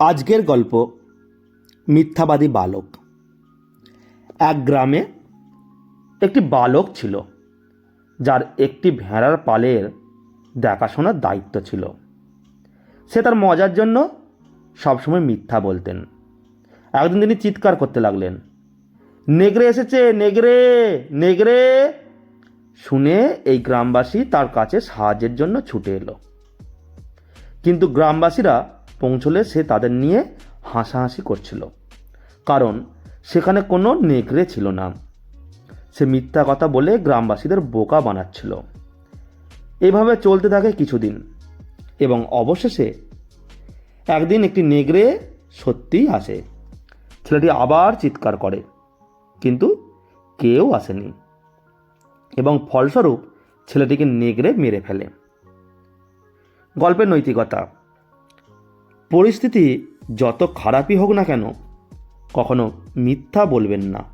আজকের গল্প, মিথ্যাবাদী বালক। এক গ্রামে একটি বালক ছিল, যার একটি ভেড়ার পালের দেখাশোনার দায়িত্ব ছিল। সে তার মজার জন্য সবসময় মিথ্যা বলতেন। একদিন তিনি চিৎকার করতে লাগলেন, নেগড়ে এসেছে, নেগড়ে নেগড়ে! শুনে এই গ্রামবাসী তার কাছে সাহায্যের জন্য ছুটে এলো। কিন্তু গ্রামবাসীরা পৌঁছলে সে তাদের নিয়ে হাসাহাসি করছিল। কারণ সেখানে কোনো নেকড়ে ছিল না। সে মিথ্যা কথা বলে গ্রামবাসীদের বোকা বানাচ্ছিল। এভাবে চলতে থাকে কিছুদিন এবং অবশেষে একদিন একটি নেগড়ে সত্যিই আসে। ছেলেটি আবার চিৎকার করে, কিন্তু কেউ আসেনি এবং ফলস্বরূপ ছেলেটিকে নেগড়ে মেরে ফেলে। গল্পের নৈতিকতা পরিস্থিতি যত খারাপই হোক না কেন কখনো মিথ্যা বলবেন না।